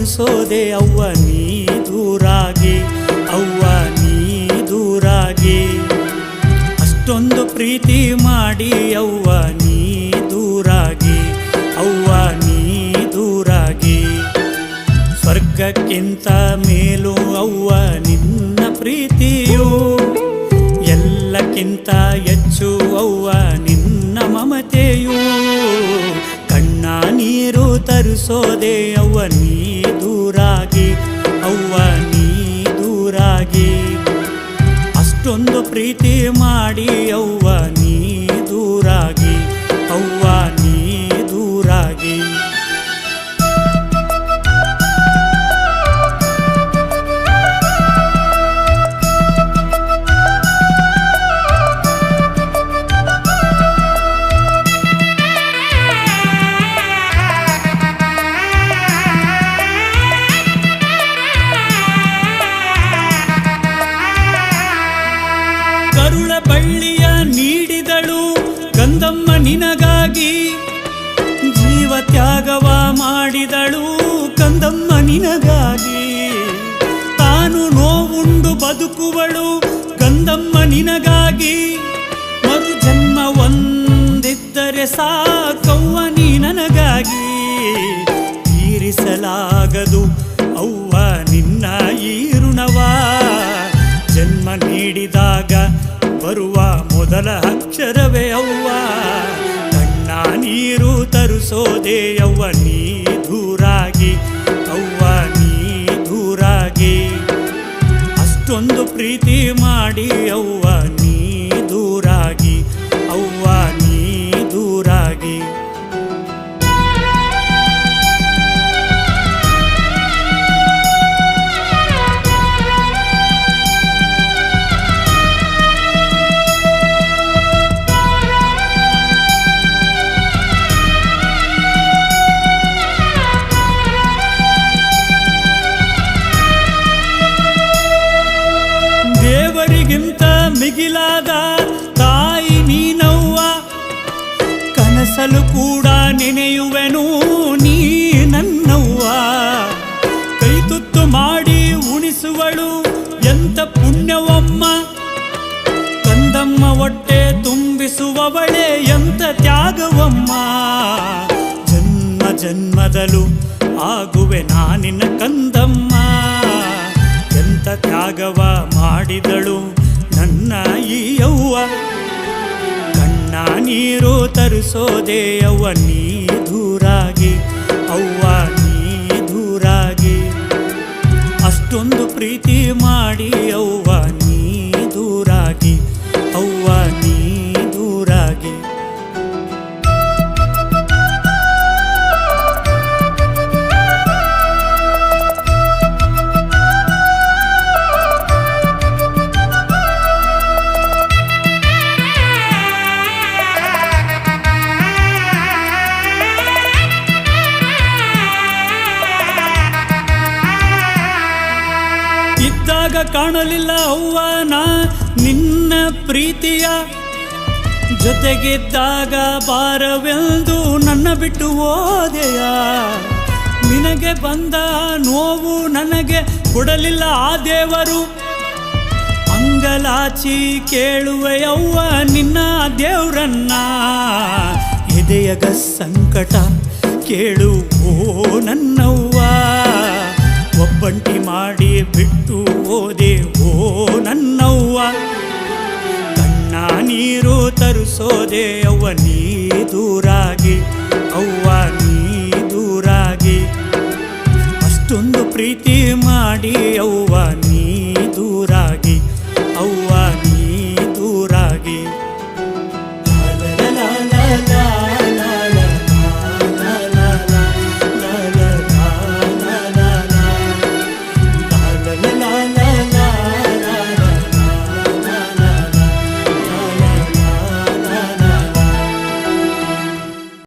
ತರಿಸೋದೆ ಅವ್ವ ನೀ ದೂರಾಗಿ ಅವ್ವ ನೀ ದೂರಾಗಿ ಅಷ್ಟೊಂದು ಪ್ರೀತಿ ಮಾಡಿ ಅವ್ವ ನೀ ದೂರಾಗಿ ಅವ್ವ ನೀ ದೂರಾಗಿ ಸ್ವರ್ಗಕ್ಕಿಂತ ಮೇಲೂ ಅವ್ವ ನಿನ್ನ ಪ್ರೀತಿಯು, ಎಲ್ಲಕ್ಕಿಂತ ಹೆಚ್ಚು ಅವ್ವ ನಿನ್ನ ಮಮತೆಯು ತರಿಸೋದೆ ಅವ್ವ ನೀ ದೂರಾಗಿ ಅವ್ವ ನೀ ದೂರಾಗಿ. ಅಷ್ಟೊಂದು ಪ್ರೀತಿ ಮಾಡಿ ಅವ್ವ ನಿನಗಾಗಿ ಜೀವ ತ್ಯಾಗವ ಮಾಡಿದಳು ಕಂದಮ್ಮ ನಿನಗಾಗಿ. ತಾನು ನೋವುಂಡು ಬದುಕುವಳು ಕಂದಮ್ಮ ನಿನಗಾಗಿ. ಮರು ಜನ್ಮ ಒಂದಿದ್ದರೆ ಸಾಕವ್ವ ನೀ ನನಗಾಗಿ. ತೀರಿಸಲಾಗದು ಅವ್ವ ನಿನ್ನ ಈ ಋಣವಾ. ಜನ್ಮ ನೀಡಿದಾಗ ಬರುವ ಮೊದಲ ಅಕ್ಷರವೇ ಅವ್ವ. ನೀರು ತರಿಸೋದೆ ಅವ್ವ ನೀ ದೂರಾಗಿ ಅವ್ವ ನೀ ದೂರಾಗಿ ಅಷ್ಟೊಂದು ಪ್ರೀತಿ ಮಾಡಿ ಅವ್ವ ದೇವರಿಗಿಂತ ಮಿಗಿಲಾದ ತಾಯಿ ನೀನವ್ವ. ಕನಸಲು ಕೂಡ ನೆನೆಯುವೆನು ನೀ ನನ್ನವ್ವ. ಕೈ ತುತ್ತು ಮಾಡಿ ಉಣಿಸುವಳು ಎಂತ ಪುಣ್ಯವಮ್ಮ. ಕಂದಮ್ಮ ಹೊಟ್ಟೆ ತುಂಬಿಸುವವಳೆ ಎಂತ ತ್ಯಾಗವಮ್ಮ. ಜನ್ಮ ಜನ್ಮದಲು ಆಗುವೆ ನಾನಿನ ಕಂದಮ್ಮ. ಎಂತ ತ್ಯಾಗವ ಮಾಡಿದಳು ನೀರು ತರಿಸೋದೆ ಅವ್ವ ನೀ ದೂರಾಗಿ ಅವ್ವ ನೀ ದೂರಾಗಿ. ಅಷ್ಟೊಂದು ಪ್ರೀತಿ ಮಾಡಿ ಅವ್ವ ಕಾಣಲಿಲ್ಲ ಅವ್ವನ, ನಿನ್ನ ಪ್ರೀತಿಯ ಜೊತೆಗಿದ್ದಾಗ ಬಾರವೆಂದು ನನ್ನ ಬಿಟ್ಟು ಓದೆಯ ನಿನಗೆ ಬಂದ ನೋವು ನನಗೆ ಕೊಡಲಿಲ್ಲ ಆ ದೇವರು. ಅಂಗಲಾಚಿ ಕೇಳುವೆಯವ್ವ ನಿನ್ನ ದೇವ್ರನ್ನ. ಎದೆಯಗ ಸಂಕಟ ಕೇಳು, ಓ ನನ್ನವ್ವ. ಒಬ್ಬಂಟಿ ಮಾಡಿ ತರಿಸೋದೆ ಅವ್ವ ನೀ ದೂರಾಗಿ